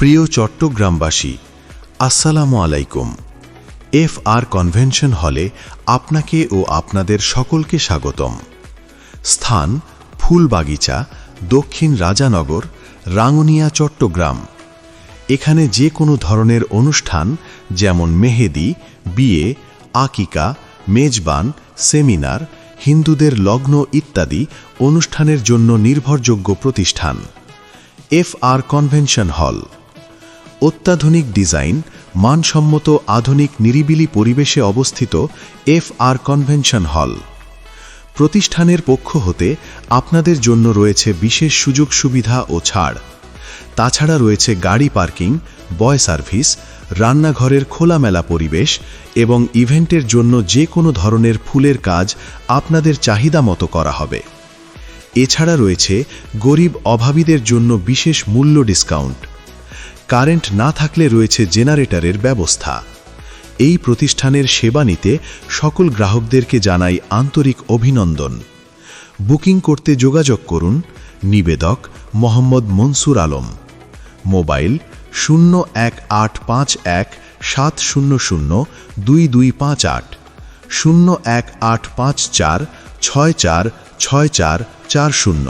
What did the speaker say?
প্রিয় চট্টগ্রামবাসী, আসসালামু আলাইকুম। এফ আর কনভেনশন হলে আপনাকে ও আপনাদের সকলকে স্বাগতম। স্থান ফুলবাগিচা, দক্ষিণ রাজানগর, রাঙ্গুনিয়া, চট্টগ্রাম। এখানে যে কোনো ধরনের অনুষ্ঠান যেমন মেহেদি, বিয়ে, আকিকা, মেজবান, সেমিনার, হিন্দুদের লগ্ন ইত্যাদি অনুষ্ঠানের জন্য নির্ভরযোগ্য প্রতিষ্ঠান। এফ আর কনভেনশন হল অত্যাধুনিক ডিজাইন, মানসম্মত আধুনিক নিরিবিলি পরিবেশে অবস্থিত এফ আর কনভেনশন হল। প্রতিষ্ঠানের পক্ষ হতে আপনাদের জন্য রয়েছে বিশেষ সুযোগ সুবিধা ও ছাড়। তাছাড়া রয়েছে গাড়ি পার্কিং, বয় সার্ভিস, রান্নাঘরের খোলামেলা পরিবেশ এবং ইভেন্টের জন্য যে কোনো ধরনের ফুলের কাজ আপনাদের চাহিদা মতো করা হবে। এছাড়া রয়েছে গরিব অভাবীদের জন্য বিশেষ মূল্য ডিসকাউন্ট। কারেন্ট না থাকলে রয়েছে জেনারেটরের ব্যবস্থা। এই প্রতিষ্ঠানের সেবা নিতে সকল গ্রাহকদেরকে জানাই আন্তরিক অভিনন্দন। বুকিং করতে যোগাযোগ করুন নিবেদক মোহাম্মদ মনসুর আলম। মোবাইল শূন্য এক আট পাঁচ এক সাত শূন্য শূন্য দুই দুই পাঁচ আট, শূন্য এক আট পাঁচ চার ছয় চার ছয় চার চার শূন্য।